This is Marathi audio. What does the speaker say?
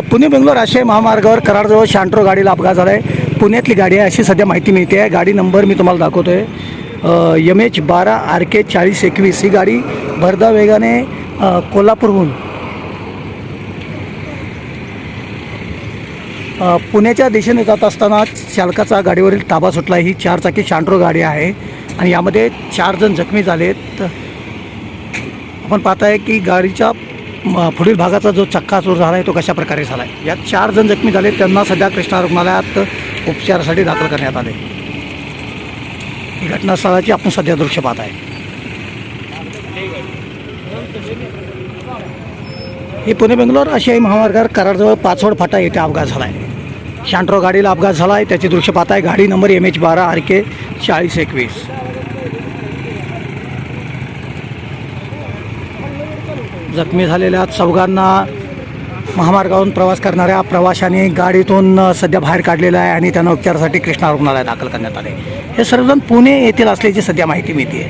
पुणे बेंगलोर राष्ट्रीय महामार्गावर कराडजवळ शांट्रो गाडीला अपघात झाला आहे पुण्यातली गाडी आहे अशी सध्या माहिती मिळते आहे. गाडी नंबर मी तुम्हाला दाखवतो आहे यम एच बारा आर के चाळीस एकवीस. ही गाडी भरधा वेगाने कोल्हापूरहून पुण्याच्या दिशेने जात असताना चालकाचा गाडीवरील ताबा सुटला. ही चारचाकी शांट्रो गाडी आहे आणि यामध्ये चार जण जखमी झालेत. आपण पाहताय की गाडीच्या पुढील भागाचा जो चक्का चोर झाला आहे तो कशा प्रकारे झाला आहे? यात चार जण जखमी झाले त्यांना सध्या कृष्णा रुग्णालयात उपचारासाठी दाखल करण्यात आले. ही घटनास्थळाची आपण सध्या दृश्य पाहत आहे. ही पुणे बेंगलोर आशियाई महामार्गावर कराडजवळ पाचवड फाटा येथे अपघात झाला आहे. शांट्रो गाडीला अपघात झाला आहे त्याची दृश्य आहे. गाडी नंबर एम एच बारा आर के चाळीस एकवीस. जखमी झालेल्या चौघांना महामार्गावरून प्रवास करणाऱ्या प्रवाशांनी गाडीतून सध्या बाहेर काढलेलं आहे आणि त्यांना उपचारासाठी कृष्णा रुग्णालयात दाखल करण्यात आले. हे सर्वजण पुणे येथील असल्याची सध्या माहिती मिळते